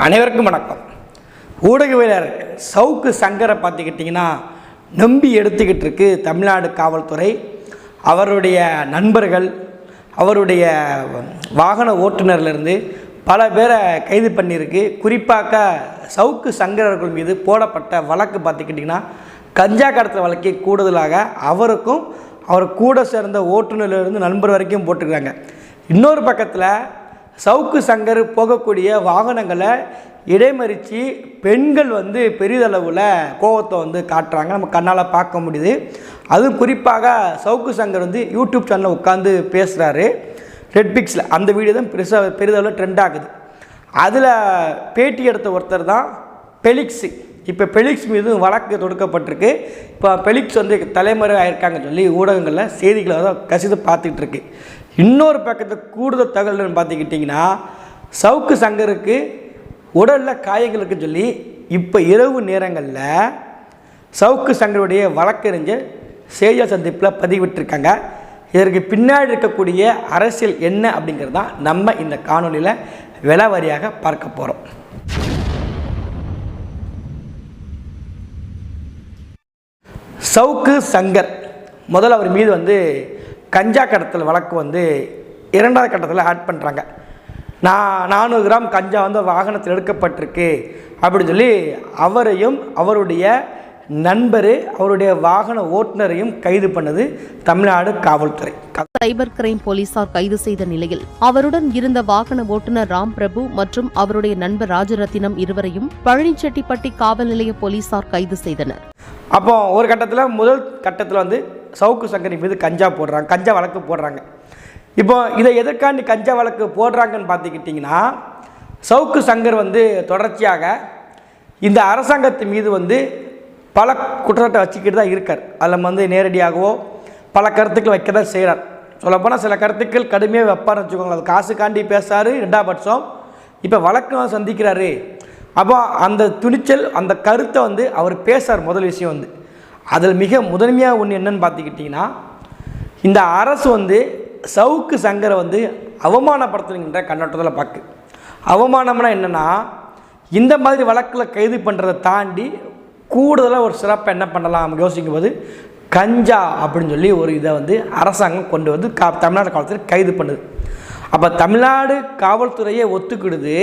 அனைவருக்கும் வணக்கம். ஊடகவியலர் சவுக்கு சங்கரை பார்த்துக்கிட்டிங்கன்னா நம்பி எடுத்துக்கிட்டு இருக்கு தமிழ்நாடு காவல்துறை. அவருடைய நண்பர்கள் அவருடைய வாகன ஓட்டுநர்லேருந்து பல பேரை கைது பண்ணியிருக்கு. குறிப்பாக சவுக்கு சங்கரர்கள் மீது போடப்பட்ட வழக்கு பார்த்துக்கிட்டிங்கன்னா கஞ்சா கடத்தல் வழக்கை கூடுதலாக அவருக்கும் அவர் கூட சேர்ந்த ஓட்டுநர்லேருந்து நண்பர் வரைக்கும் போட்டுக்கிறாங்க இன்னொரு பக்கத்தில் சவுக்கு சங்கர் போகக்கூடிய வாகனங்களை இடைமறித்து பெண்கள் வந்து பெரிதளவில் கோபத்தை வந்து காட்டுறாங்க. நம்ம கண்ணால் பார்க்க முடியுது. அதுவும் குறிப்பாக சவுக்கு சங்கர் வந்து யூடியூப் சேனலில் உட்காந்து பேசுகிறாரு ரெட்பிக்ஸில் அந்த வீடியோ தான் பெருசாக பெரிதளவில் ட்ரெண்ட் ஆகுது. அதில் பேட்டி எடுத்த ஒருத்தர் தான் பெலிக்ஸு இப்போ பெலிக்ஸ் மீது வழக்கு தொடுக்கப்பட்டிருக்கு. இப்போ பெலிக்ஸ் வந்து தலைமுறை ஆயிருக்காங்கன்னு சொல்லி ஊடகங்களில் செய்திகளை தான் கசிது பார்த்துக்கிட்டு இருக்கு. இன்னொரு பக்கத்தில் கூடுதல் தகவல்னு பார்த்துக்கிட்டிங்கன்னா சவுக்கு சங்கருக்கு உடலில் காயங்களுக்கு சொல்லி இப்போ இரவு நேரங்களில் சவுக்கு சங்கருடைய வழக்கறிஞர் செய்தியாளர் சந்திப்பில் பதிவிட்டிருக்காங்க. இதற்கு பின்னாடி இருக்கக்கூடிய அரசியல் என்ன அப்படிங்கிறது தான் நம்ம இந்த காணொலியில் விலவாரியாக பார்க்க போகிறோம் சவுக்கு சங்கர் முதல்ல அவர் மீது வந்து கஞ்சா கடத்தல் வழக்கு வந்து இரண்டாவது கட்டத்தில் ஆட் பண்ணுறாங்க நான் நானூறு கிராம் கஞ்சா வந்து வாகனத்தில் எடுக்கப்பட்டிருக்கு அப்படின்னு சொல்லி அவரையும் அவருடைய நண்பர் அவருடைய வாகன ஓட்டுநரையும் கைது பண்ணது தமிழ்நாடு காவல்துறை. சைபர் கிரைம் போலீசார் கைது செய்த நிலையில் அவருடன் இருந்த வாகன ஓட்டுநர் ராம் பிரபு மற்றும் அவருடைய நண்பர் ராஜரத்தினம் இருவரையும் பழனிச்செட்டிப்பட்டி காவல் நிலைய போலீசார் கைது செய்தனர். அப்போ ஒரு கட்டத்தில் முதல் கட்டத்தில் வந்து சவுக்கு சங்கரி மீது கஞ்சா போடுறாங்க கஞ்சா வழக்கு போடுறாங்க. இப்போ இதை எதற்காண்டி கஞ்சா வழக்கு போடுறாங்கன்னு பார்த்துக்கிட்டிங்கன்னா சவுக்கு சங்கர் வந்து தொடர்ச்சியாக இந்த அரசாங்கத்து மீது வந்து பல குற்றச்சாட்டை வச்சுக்கிட்டு தான் இருக்கார். அதில் வந்து நேரடியாகவோ பல கருத்துக்கள் வைக்க தான் செய்கிறார். சொல்லப்போனால் சில கருத்துக்கள் கடுமையாக வைப்பார்னு வச்சுக்கோங்களேன். அது காசுக்காண்டி பேசாரு ரெண்டாம் பட்சம். இப்போ வழக்கு சந்திக்கிறாரு. அப்போ அந்த துணிச்சல் அந்த கருத்தை வந்து அவர் பேசுகிறார் முதல் விஷயம் வந்து. அதில் மிக முதன்மையாக ஒன்று என்னன்னு பார்த்துக்கிட்டிங்கன்னா இந்த அரசு வந்து சவுக்கு சங்கரை வந்து அவமானப்படுத்துகின்ற கண்ணோட்டத்தில் பார்க்கு அவமானம்னா என்னென்னா இந்த மாதிரி வழக்கில் கைது பண்ணுறதை தாண்டி கூடுதலாக ஒரு சிறப்பாக என்ன பண்ணலாம் யோசிக்கும் போது கஞ்சா அப்படின்னு சொல்லி ஒரு இதை வந்து அரசாங்கம் கொண்டு வந்து கா தமிழ்நாடு காவல்துறை கைது பண்ணுது. அப்போ தமிழ்நாடு காவல்துறையை ஒத்துக்கிடுது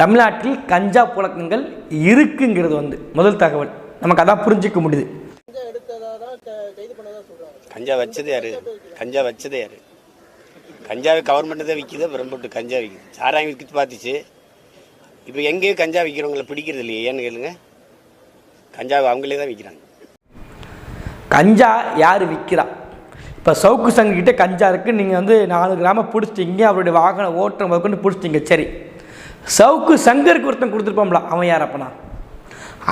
தமிழ்நாட்டில் கஞ்சா புழக்கங்கள் இருக்குங்கிறது வந்து முதல் தகவல். நமக்கு அதான் புரிஞ்சிக்க முடியுது. கஞ்சா வச்சது யாரு? கஞ்சா வச்சது யாரு? கஞ்சாவை கவர்மெண்ட் தான் விற்கிது அப்புறம் போட்டு கஞ்சா விற்கிது சாராயம் விற்கிட்டு பார்த்துச்சு. இப்போ எங்கேயும் கஞ்சா விற்கிறவங்கள பிடிக்கிறது இல்லையே ஏன்னு கேளுங்க. கஞ்சாவை அவங்களே தான் விற்கிறாங்க கஞ்சா யார் விற்கிறா இப்போ சவுக்கு சங்கிட்ட கஞ்சா இருக்குது நீங்கள் வந்து நாலு கிராமம் பிடிச்சிட்டிங்க அவருடைய வாகன ஓட்டுற முதற்கொண்டு பிடிச்சிட்டிங்க சரி. சவுக்கு சங்கருக்கு ஒருத்தன் கொடுத்துருப்பாம்ல அவன் யார் அப்பனா?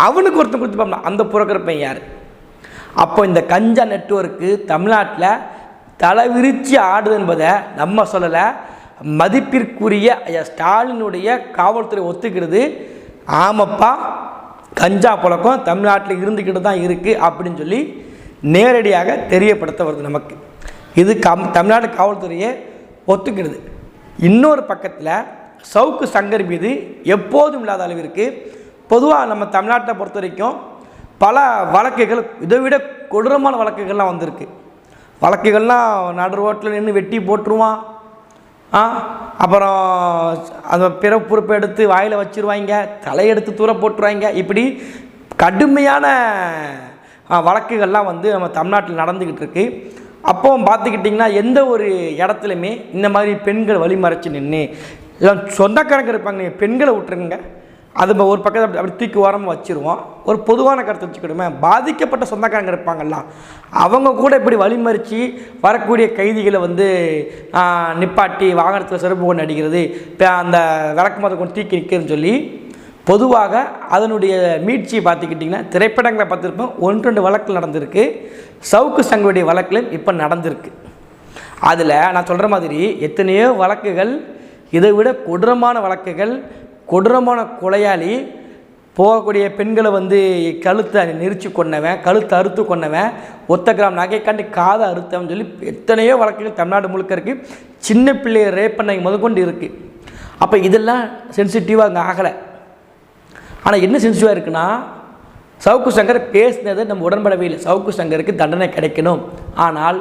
அவனுக்கு ஒருத்தன் கொடுத்துருப்பாம்ல அந்த புறக்கிற பையன் யார்? அப்போ இந்த கஞ்சா நெட்வொர்க்கு தமிழ்நாட்டில் தலைவிரிச்சு ஆடுது என்பதை நம்ம சொல்லலை. மதிப்பிற்குரிய ஸ்டாலினுடைய காவல்துறை ஒத்துக்கிறது ஆமப்பா கஞ்சா புழக்கம் தமிழ்நாட்டில் இருந்துக்கிட்டு தான் இருக்குது அப்படின்னு சொல்லி நேரடியாக தெரியப்படுத்த வருது நமக்கு. இது கம் தமிழ்நாடு காவல்துறையை ஒத்துக்கிறது இன்னொரு பக்கத்தில் சவுக்கு சங்கர் மீது எப்போதும் இல்லாத அளவிற்கு பொதுவாக நம்ம தமிழ்நாட்டை பொறுத்த வரைக்கும் பல வழக்குகள் இதை விட கொடூரமான வழக்குகள்லாம் வந்திருக்கு. வழக்குகள்லாம் நடு ரோட்டில் நின்று வெட்டி போட்டுருவான். ஆ? அப்புறம் அந்த பிறப்புறுப்பை எடுத்து வாயில் வச்சிருவாங்க தலையெடுத்து தூர போட்டுருவாங்க இப்படி கடுமையான வழக்குகள்லாம் வந்து நம்ம தமிழ்நாட்டில் நடந்துக்கிட்டு இருக்கு. அப்போ பார்த்துக்கிட்டிங்கன்னா எந்த ஒரு இடத்துலையுமே இந்த மாதிரி பெண்கள் வழிமறைச்சு நின்று சொந்தக்காரங்க இருப்பாங்க பெண்களை விட்டுருங்க. அது நம்ம ஒரு பக்கத்தை அப்படி அப்படி தூக்கி ஓரமாக வச்சுருவோம். ஒரு பொதுவான கருத்தை வச்சுக்கிடுமே பாதிக்கப்பட்ட சொந்தக்காரங்க இருப்பாங்கல்ல அவங்க கூட இப்படி வழிமறித்து வரக்கூடிய கைதிகளை வந்து நிப்பாட்டி வாகனத்தில் சிறப்பு கொண்டு அடிக்கிறது இப்போ அந்த விளக்கு மதம் கொண்டு தூக்கி நிற்கிறதுன்னு சொல்லி பொதுவாக அதனுடைய மீட்சியை பார்த்துக்கிட்டிங்கன்னா திரைப்படங்களை பார்த்துருப்போம். ஒன்று ரெண்டு வழக்கில் நடந்திருக்கு. சவுக்கு சங்குடைய வழக்கிலும் இப்போ நடந்திருக்கு. அதில் நான் சொல்கிற மாதிரி எத்தனையோ வழக்குகள் இதை விட கொடூரமான வழக்குகள் கொடூரமான கொலையாளி போகக்கூடிய பெண்களை வந்து கழுத்தை நெரிச்சு கொன்னவன் கழுத்தை அறுத்து கொன்னவன் ஒத்த கிராம் நகைக்காண்டி காதை அறுத்தவன் சொல்லி எத்தனையோ வழக்குகள் தமிழ்நாடு முழுக்க இருக்குது சின்ன பிள்ளையை ரேப் பண்ண முதற்கொண்டு இருக்குது அப்போ இதெல்லாம் சென்சிட்டிவாக அங்கே ஆகலை. ஆனால் என்ன சென்சிட்டிவாக இருக்குன்னா சவுக்கு சங்கர் பேசினதை நம்ம உடன்படவே இல்லை. சவுக்கு சங்கருக்கு தண்டனை கிடைக்கணும். ஆனால்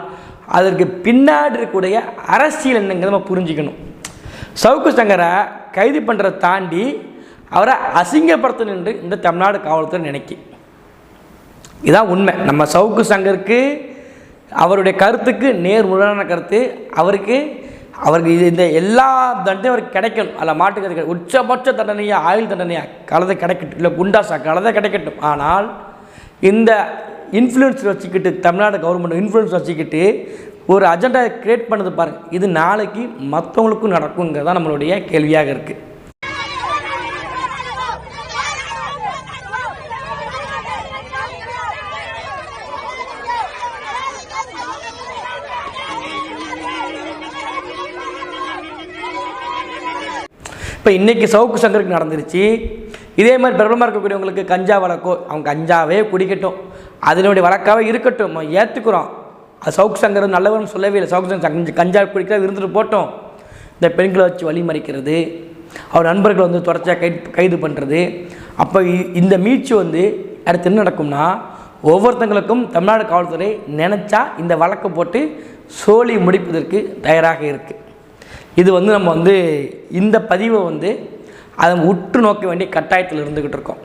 அதற்கு பின்னாடி இருக்கக்கூடிய அரசியல் என்னங்கிறத நம்ம புரிஞ்சுக்கணும். சவுக்கு சங்கரை கைது பண்ணுறதை தாண்டி அவரை அசிங்கப்படுத்தணும் என்று இந்த தமிழ்நாடு காவல்துறை நினைக்கி. இதான் உண்மை. நம்ம சவுக்கு சங்கருக்கு அவருடைய கருத்துக்கு நேர் முரணான கருத்து. அவருக்கு அவருக்கு இது இந்த எல்லா தண்டனையும் அவருக்கு கிடைக்கணும். அதில் மாட்டுக்கிறது உச்சபட்ச தண்டனையாக ஆயுள் தண்டனையாக கலதை கிடைக்கட்டும். இல்லை குண்டாசா கலதை கிடைக்கட்டும். ஆனால் இந்த இன்ஃப்ளூயன்ஸ் வச்சுக்கிட்டு தமிழ்நாடு கவர்மெண்ட் இன்ஃப்ளூயன்ஸ் வச்சுக்கிட்டு ஒரு அஜெண்டா கிரியேட் பண்ணது பாருங்கள் இது நாளைக்கு மற்றவங்களுக்கும் நடக்குங்கிறது தான் நம்மளுடைய கேள்வியாக இருக்குது இப்போ இன்றைக்கி சவுக்கு சங்கருக்கு நடந்துருச்சு. இதே மாதிரி பிரபலமாக இருக்கக்கூடியவங்களுக்கு கஞ்சா வழக்கோ அவங்க கஞ்சாவே குடிக்கட்டும். அதனுடைய வழக்காவே இருக்கட்டும். நம்ம ஏற்றுக்கிறோம் அது சவுக்கு சங்கர் நல்லவர்னு சொல்லவே இல்லை. சவுக்கு சங்கர் கஞ்சா- கஞ்சா இருந்துட்டு போட்டோம். இந்த பெண்களை வச்சு வழிமறிக்கிறது அவர் நண்பர்கள் வந்து தொடர்ச்சியாக கைது கைது பண்ணுறது அப்போ இ- இந்த மீட்சி வந்து அடுத்து என்ன நடக்கும்னா ஒவ்வொருத்தங்களுக்கும் தமிழ்நாடு காவல்துறை நினச்சா இந்த வழக்கை போட்டு சோழி முடிப்பதற்கு தயாராக இருக்குது இது வந்து நம்ம வந்து இந்த பதிவை வந்து அதை உற்று நோக்க வேண்டிய கட்டாயத்தில் இருந்துக்கிட்டு இருக்கோம்.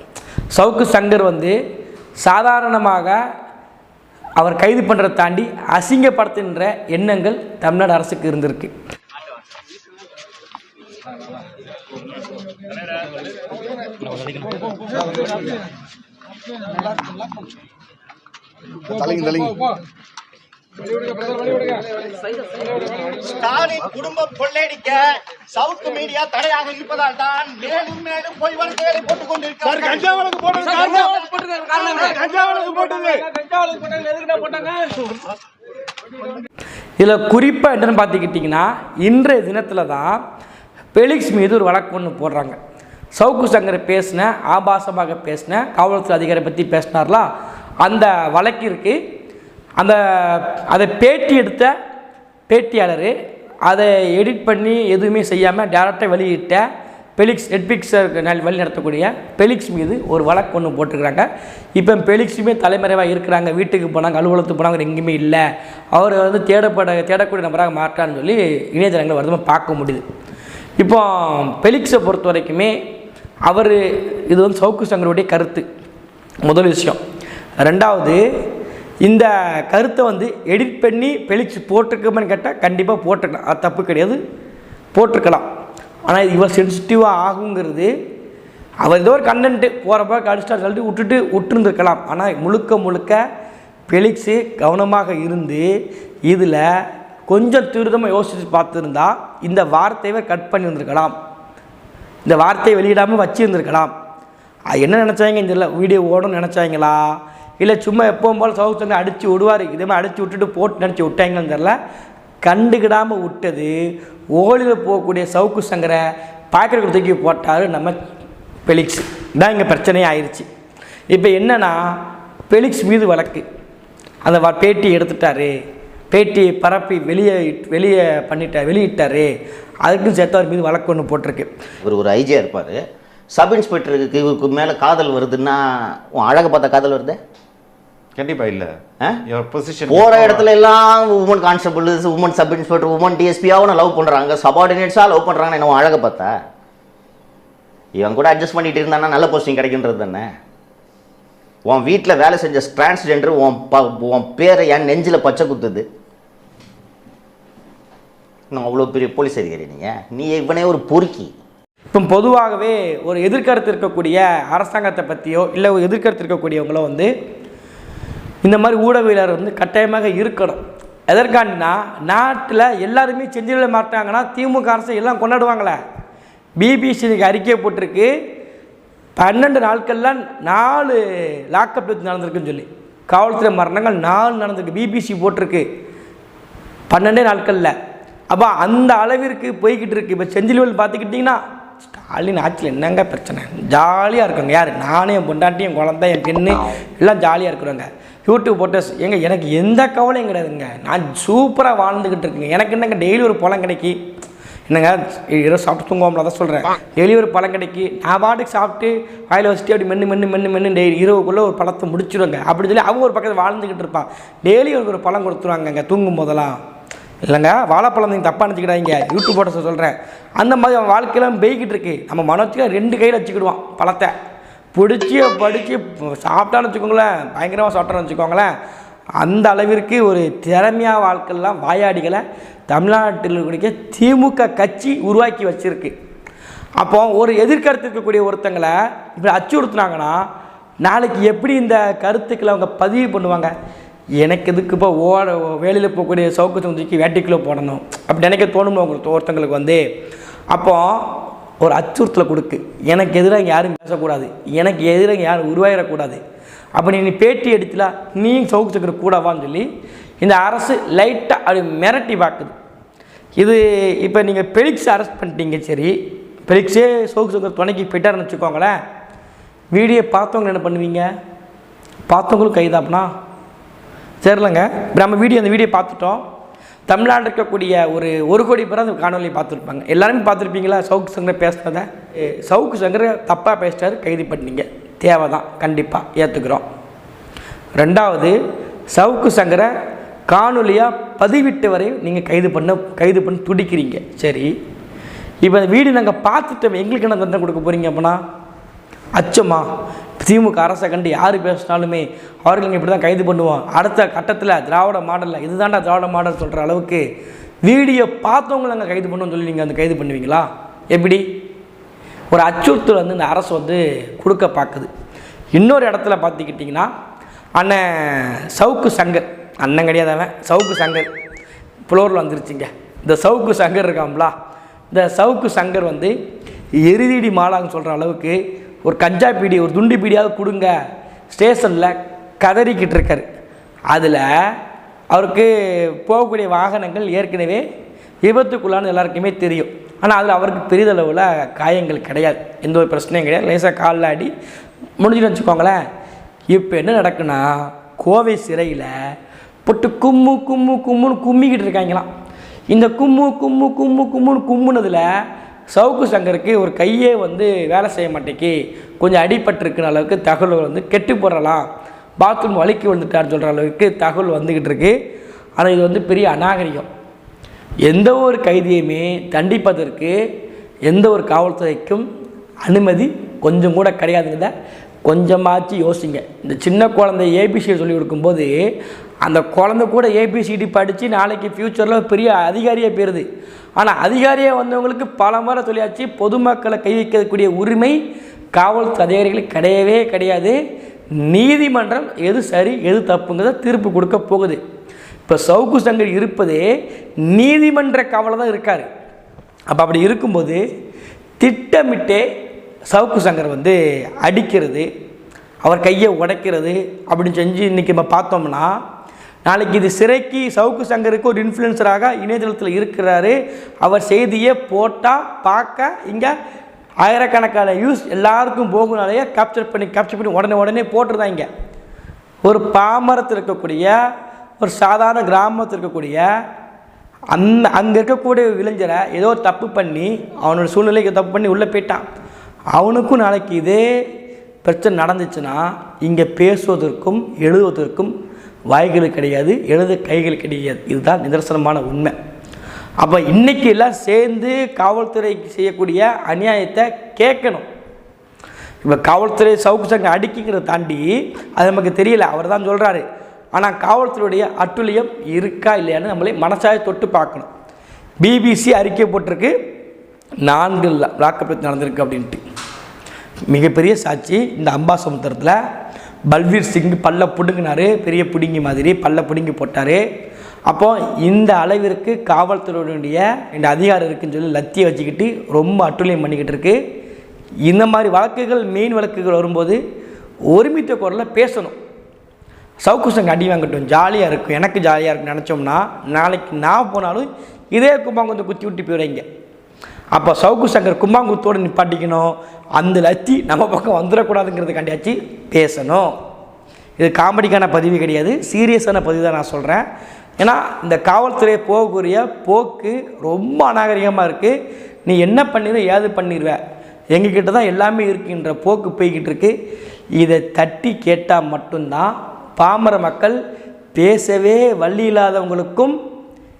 சவுக்கு சங்கர் வந்து சாதாரணமாக அவர் கைது பண்ணுறதை தாண்டி அசிங்கப்படுத்துகின்ற எண்ணங்கள் தமிழ்நாடு அரசுக்கு இருந்திருக்கு. தலைங்க தலைங்க. ஸ்டாலின் குடும்பம் கொள்ளையடிக்க சவுக்கு மீடியா தடையாக இருப்பதால் தான் மேலும் மேலும் பொய் வழக்குகளை போட்டுக் கொண்டிருக்கிறார்கள். கஞ்சா வழக்கு போட்டது காரணம். கஞ்சா வழக்கு போட்டது. இதில் குறிப்பாக என்னென்னு பார்த்துக்கிட்டிங்கன்னா இன்றைய தினத்தில் தான் பெலிக்ஸ் மீது ஒரு வழக்கு ஒன்று போடுறாங்க. சவுக்கு சங்கர் பேசின ஆபாசமாக பேசின காவல்துறை அதிகாரி பற்றி பேசினார்ல அந்த வழக்கிற்கு அந்த அதை பேட்டி எடுத்த பேட்டியாளர் அதை எடிட் பண்ணி எதுவுமே செய்யாமல் டேரெக்டாக வெளியிட்ட பெலிக்ஸ் நெட்ஃப்ளிக்ஸ் வழி நடத்தக்கூடிய பெலிக்ஸ் மீது ஒரு வழக்கு ஒன்று போட்டிருக்கிறாங்க. இப்போ பெலிக்ஸுமே தலைமறைவாக இருக்கிறாங்க. வீட்டுக்கு போனாங்க அலுவலகத்துக்கு போனாங்க எங்கேயுமே இல்லை. அவர் வந்து தேடப்பட தேடக்கூடிய நபராக மாற்றான்னு சொல்லி இணையதளங்களை வருதமாக பார்க்க முடியுது. இப்போ பெலிக்ஸை பொறுத்த வரைக்குமே அவர் இது வந்து சவுக்கு சங்கருடைய கருத்து. முதல் விஷயம். ரெண்டாவது இந்த கருத்தை வந்து எடிட் பண்ணி பெளிச்சு போட்டிருக்கோம்னு கேட்டால் கண்டிப்பாக போட்டிருக்கலாம். அது தப்பு கிடையாது. போட்டிருக்கலாம். ஆனால் இது இவ்வளோ சென்சிட்டிவாக ஆகுங்கிறது அவர் ஏதோ ஒரு கண்டென்ட்டு போகிறப்ப கடிச்சிட்டா சொல்லிட்டு விட்டுட்டு விட்டுருந்துருக்கலாம். ஆனால் முழுக்க முழுக்க பெலிக்ஸு கவனமாக இருந்து இதில் கொஞ்சம் துரிதமாக யோசித்து பார்த்துருந்தா இந்த வார்த்தையை கட் பண்ணியிருந்திருக்கலாம் இந்த வார்த்தையை வெளியிடாமல் வச்சுருந்துருக்கலாம். அது என்ன நினச்சாங்க இந்த வீடியோ ஓடணும்னு நினச்சாங்களா? இல்லை சும்மா எப்பவும் போல் சவுத் அடித்து விடுவார். இதுமாதிரி அடித்து விட்டுட்டு போட்டு நினச்சி விட்டாங்கன்னு தெரில கண்டுக்கிடாமல் விட்டது. ஓலியில் போகக்கூடிய சவுக்கு சங்கரை பாக்கெட் தூக்கி போட்டார் நம்ம பெலிக்ஸ் தான் இங்கே பிரச்சனையே ஆயிடுச்சு இப்போ என்னென்னா பெலிக்ஸ் மீது வழக்கு. அந்த வ- பேட்டி எடுத்துட்டாரு. பேட்டி பரப்பி வெளியே வெளியே பண்ணிட்டார் வெளியிட்டார். அதுக்கும் சேர்த்து அவர் மீது வழக்கு ஒன்று போட்டிருக்கு. இவர் ஒரு ஐஜியாக இருப்பார். சப் இன்ஸ்பெக்டருக்கு இவருக்கு மேலே காதல் வருதுன்னா உன் அழகை பார்த்தா காதல் வருதே? கண்டிப்பா இல்ல. பொசிஷன் போகிற இடத்துல எல்லாம் woman constable woman sub inspector woman டிஎஸ்பியாவும் love பண்ணுறாங்க சபார்டினேட்ஸாக லவ் பண்ணுறாங்கன்னு என்ன அழகை பார்த்தா. இவன் கூட அட்ஜஸ்ட் பண்ணிட்டு இருந்தானா நல்ல போஸ்டிங் கிடைக்கின்றது தானே. உன் வீட்டில் வேலை செஞ்ச டிரான்ஸ்ஜெண்டர் உன் ப உன் பேரை என் நெஞ்சில் பச்சை குத்துது. இன்னும் அவ்வளோ பெரிய போலீஸ் அதிகாரி நீங்கள் நீ இவனே ஒரு பொறுக்கி. இப்போ பொதுவாகவே ஒரு எதிர்கருத்து இருக்கக்கூடிய அரசாங்கத்தை பற்றியோ இல்லை எதிர்கருத்து இருக்கக்கூடியவங்களோ வந்து இந்த மாதிரி ஊடகவியலாளர் வந்து கட்டாயமாக இருக்கணும். எதற்காண்டினா நாட்டில் எல்லாருமே செஞ்சிட மாட்டாங்கன்னா திமுக அரசு எல்லாம் கொண்டாடுவாங்களே. பிபிசி அறிக்கை போட்டிருக்கு. பன்னெண்டு நாட்கள்லாம் நாலு லாக்அப் டெத் நடந்திருக்குன்னு சொல்லி. காவல்துறை மரணங்கள் நாலு நடந்திருக்கு. பிபிசி போட்டிருக்கு. பன்னெண்டே நாட்களில். அப்போ அந்த அளவிற்கு போய்கிட்டு இருக்கு. இப்போ செஞ்சிலுவல் பார்த்துக்கிட்டிங்கன்னா ஸ்டாலின் ஆட்சியில் என்னங்க பிரச்சனை? ஜாலியாக இருக்குங்க யார்? நானும் என் பொண்டாட்டி என் குழந்தை என் பெண்ணு எல்லாம் ஜாலியாக இருக்கிறோங்க யூடியூப் போட்டஸ் ஏங்க எனக்கு எந்த கவலையும் கிடையாதுங்க. நான் சூப்பராக வாழ்ந்துக்கிட்டு இருக்கேங்க. எனக்கு என்னங்க டெய்லி ஒரு பழம் கிடைக்கி என்னங்க இரவு சாப்பிட்டு தூங்குவோம்ல தான் சொல்கிறேன் டெய்லி ஒரு பழம் கிடைக்கி நான் பாட்டுக்கு சாப்பிட்டு வாயில் வச்சுட்டு அப்படி மென்று மென்று மென்று மென்று டெய்லி இரவுக்குள்ளே ஒரு பழத்தை முடிச்சிடுவாங்க அப்படி சொல்லி அவங்க ஒரு பக்கத்தில் வாழ்ந்துக்கிட்டு இருப்பான் டெய்லி ஒரு பழம் கொடுத்துருவாங்கங்க தூங்கும் போதெல்லாம். இல்லைங்க வாழைப்பழம் நீங்கள் தப்பாக நினச்சிக்கிறாங்க யூடியூப் போட்ட சொல்கிறேன் அந்த மாதிரி அவன் வாழ்க்கையெல்லாம் பெய்கிட்டு இருக்கு. நம்ம மனோத்துக்கு ரெண்டு கையில் வச்சுக்கிடுவான் பழத்தை. பிடிச்சி படித்து சாப்பிட்டான்னு வச்சுக்கோங்களேன் பயங்கரமாக சாப்பிட்டான்னு வச்சுக்கோங்களேன் அந்த அளவிற்கு ஒரு திறமையாக வாழ்க்கையெல்லாம் வாயாடிகளை தமிழ்நாட்டில் இருக்கக்கூடிய திமுக கட்சி உருவாக்கி வச்சிருக்கு. அப்போ ஒரு எதிர்கருத்து இருக்கக்கூடிய ஒருத்தங்களை இப்படி அச்சுறுத்துனாங்கன்னா நாளைக்கு எப்படி இந்த கருத்துக்களை அவங்க பதிவு பண்ணுவாங்க? எனக்கு எதுக்கு இப்போ ஓட வேலையில் போகக்கூடிய சவுக்கு தூக்கி வேட்டைக்குள்ளே போடணும். அப்படி நினைக்க தோணுமா உங்களுக்கு ஒருத்தங்களுக்கு வந்து? அப்போ ஒரு அச்சுறுத்தலை கொடுக்கு. எனக்கு எதிராக யாரும் பேசக்கூடாது. எனக்கு எதிராக யாரும் உருவாயிடக்கூடாது. அப்போ நீ பேட்டி எடுத்துல நீ சவுக்கு சக்கர கூடவான்னு சொல்லி இந்த அரசு லைட்டாக அப்படி மிரட்டி பார்க்குது. இது இப்போ நீங்கள் பெலிக்ஸ் அரெஸ்ட் பண்ணிட்டீங்க சரி. பெலிக்ஸே சவுக்கு சக்கர துணைக்கு போயிட்டாருன்னு வச்சுக்கோங்களேன். வீடியோ பார்த்தவங்க என்ன பண்ணுவீங்க? பார்த்தவங்களும் கைதாப்புனா? சரிலங்க. இப்போ நம்ம வீடியோ அந்த வீடியோ பார்த்துட்டோம். தமிழ்நாட்டில் இருக்கக்கூடிய ஒரு ஒரு கோடி பேர் அந்த காணொலியை பார்த்துருப்பாங்க. எல்லாருமே பார்த்துருப்பீங்களா? சவுக்கு சங்கர் பேசுனதை? சவுக்கு சங்கர் தப்பாக பேசிட்டாரு கைது பண்ணீங்க தேவை தான் கண்டிப்பாக ஏற்றுக்கிறோம் ரெண்டாவது சவுக்கு சங்கரை காணொலியாக பதிவிட்டு வரையும் நீங்கள் கைது பண்ண கைது பண்ணி துடிக்கிறீங்க. சரி. இப்போ வீடு நாங்கள் பார்த்துட்டோம். எங்களுக்கு என்ன தண்டனை கொடுக்க போகிறீங்க அப்படின்னா அச்சமா. திமுக அரசை கண்டு யார் பேசினாலுமே அவர்கள் இப்படி தான் கைது பண்ணுவோம் அடுத்த கட்டத்தில் திராவிட மாடலில் இதுதான்டா திராவிட மாடல் சொல்கிற அளவுக்கு வீடியோ பார்த்தவங்களை நாங்கள் கைது பண்ணுவோம்னு சொல்லி நீங்கள் வந்து கைது பண்ணுவீங்களா? எப்படி? ஒரு அச்சுறுத்தல் வந்து இந்த அரசு வந்து கொடுக்க பார்க்குது இன்னொரு இடத்துல பார்த்துக்கிட்டிங்கன்னா அண்ணன் சவுக்கு சங்கர் அண்ணன் கிடையாது அவன் சவுக்கு சங்கர் புலோரில் வந்துருச்சுங்க. இந்த சவுக்கு சங்கர் இருக்காங்களா இந்த சவுக்கு சங்கர் வந்து எரிதிடி மாலான்னு சொல்கிற அளவுக்கு ஒரு கஞ்சா பீடி ஒரு துண்டு பீடியாவது கொடுங்க. ஸ்டேஷனில் கதறிக்கிட்டு இருக்கார். அதில் அவருக்கு போகக்கூடிய வாகனங்கள் ஏற்கனவே விபத்துக்குள்ளான எல்லாருக்குமே தெரியும். ஆனால் அதில் அவருக்கு பெரிதளவில் காயங்கள் கிடையாது. எந்த ஒரு பிரச்சனையும் கிடையாது. லேசாக காலில் அடி. முடிஞ்சுன்னு வச்சுக்கோங்களேன். இப்போ என்ன நடக்குன்னா கோவை சிறையில் போட்டு கும்மு கும்மு கும்முன்னு கும்மிக்கிட்டு இருக்காங்களாம். இந்த கும்மு கும்மு கும்மு கும்முன்னு கும்முனதில் சவுக்கு சங்கருக்கு ஒரு கையே வந்து வேலை செய்ய மாட்டேங்கி கொஞ்சம் அடிபட்டிருக்குன அளவுக்கு தகவல் வந்து கெட்டு போடலாம் பாத்ரூம் வலிக்கு வந்துட்டான்னு சொல்கிற அளவுக்கு தகவல் வந்துக்கிட்டு இருக்கு. ஆனால் இது வந்து பெரிய அநாகரிகம். எந்த ஒரு கைதியுமே தண்டிப்பதற்கு எந்த ஒரு காவல்துறைக்கும் அனுமதி கொஞ்சம் கூட கிடையாதுங்கிறத கொஞ்சமாச்சு யோசிங்க. இந்த சின்ன குழந்தை ஏபிசியை சொல்லி கொடுக்கும்போது அந்த குழந்தை கூட ஏபிசிடி படித்து நாளைக்கு ஃப்யூச்சரில் பெரிய அதிகாரியாக போயிருது. ஆனால் அதிகாரியாக வந்தவங்களுக்கு பல முறை சொல்லியாச்சு பொதுமக்களை கை வைக்கக்கூடிய உரிமை காவல்துறை அதிகாரிகளுக்கு கிடையவே கிடையாது. நீதிமன்றம் எது சரி எது தப்புங்கிறத தீர்ப்பு கொடுக்க போகுது. இப்போ சவுக்கு சங்கர் இருப்பதே நீதிமன்ற காவலில் தான் இருக்கார். அப்போ அப்படி இருக்கும்போது திட்டமிட்டே சவுக்கு சங்கர் வந்து அடிக்கிறது அவர் கையை உடைக்கிறது அப்படின்னு செஞ்சு இன்றைக்கி நம்ம பார்த்தோம்னா நாளைக்கு இது சிறைக்கு சவுக்கு சங்கருக்கு ஒரு இன்ஃப்ளூயன்சராக இணையதளத்தில் இருக்கிறாரு. அவர் செய்தியை போட்டால் பார்க்க இங்கே ஆயிரக்கணக்கான வியூஸ் எல்லாருக்கும் போகுனாலேயே கேப்சர் பண்ணி கேப்சர் பண்ணி உடனே உடனே போட்டுருந்தாங்க ஒரு பாமரத்தில் இருக்கக்கூடிய ஒரு சாதாரண கிராமத்தில் இருக்கக்கூடிய அந்த அங்கே இருக்கக்கூடிய இளைஞரை ஏதோ தப்பு பண்ணி அவனோட சூழ்நிலைக்கு தப்பு பண்ணி உள்ளே போயிட்டான். அவனுக்கும் நாளைக்கு இதே பிரச்சனை நடந்துச்சுன்னா இங்கே பேசுவதற்கும் எழுதுவதற்கும் வாய்கள் கிடையாது எழுத கைகள் கிடையாது. இதுதான் நிதர்சனமான உண்மை. அப்போ இன்றைக்கி எல்லாம் சேர்ந்து காவல்துறை செய்யக்கூடிய அநியாயத்தை கேட்கணும். இப்போ காவல்துறை சவுக்கு சங்கம் அடிக்குங்கிறத தாண்டி அது நமக்கு தெரியல அவர் தான் சொல்கிறாரு ஆனால் காவல்துறையுடைய அட்டுழியம் இருக்கா இல்லையான்னு நம்மளே மனசாய தொட்டு பார்க்கணும். பிபிசி அறிக்கை போட்டிருக்கு. நான்கு லாக்கப் நடந்திருக்கு அப்படின்ட்டு. மிகப்பெரிய சாட்சி இந்த அம்பாசமுத்திரத்தில் பல்வீர் சிங் பல்ல பிடுங்கினாரு பெரிய பிடுங்கி மாதிரி பல்ல பிடுங்கி போட்டார். அப்போ இந்த அளவிற்கு காவல்துறையினுடைய இந்த அதிகாரம் இருக்குன்னு சொல்லி லத்தியை வச்சுக்கிட்டு ரொம்ப அட்டுழியம் பண்ணிக்கிட்டு இருக்கு. இந்த மாதிரி வழக்குகள் மெயின் வழக்குகள் வரும்போது ஒருமித்த குரலில் பேசணும். சவுக்கு சங்க அடி வாங்கட்டும் ஜாலியாக இருக்கும். எனக்கு ஜாலியாக இருக்குன்னு நினச்சோம்னா நாளைக்கு நான் போனாலும் இதே கும்பாங்குத்து குத்தி விட்டு போயிடுறீங்க அப்போ சவுக்கு சங்கர் கும்பாங்குத்தோடு நிப்பாட்டிக்கணும். அந்த லத்தி நம்ம பக்கம் வந்துடக்கூடாதுங்கிறதுக்காண்டியாச்சு பேசணும். இது காமெடிக்கான பதிவு கிடையாது. சீரியஸான பதிவு தான் நான் சொல்கிறேன் ஏன்னா இந்த காவல்துறையை போகக்கூடிய போக்கு ரொம்ப அநாகரிகமாக இருக்குது நீ என்ன பண்ணிடுவ ஏது பண்ணிடுவ எங்ககிட்ட தான் எல்லாமே இருக்குன்ற போக்கு போய்கிட்டு இருக்கு. இதை தட்டி கேட்டால் மட்டும்தான் பாமர மக்கள் பேசவே வழி இல்லாதவங்களுக்கும்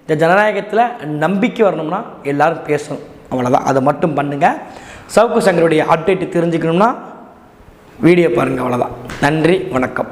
இந்த ஜனநாயகத்தில் நம்பிக்கை வரணும்னா எல்லாரும் பேசணும். அவ்வளோதான் அதை மட்டும் பண்ணுங்கள் சவுக்கு சங்கருடைய அப்டேட் தெரிஞ்சுக்கணும்னா வீடியோ பாருங்கள் அவ்வளோதான் நன்றி வணக்கம்.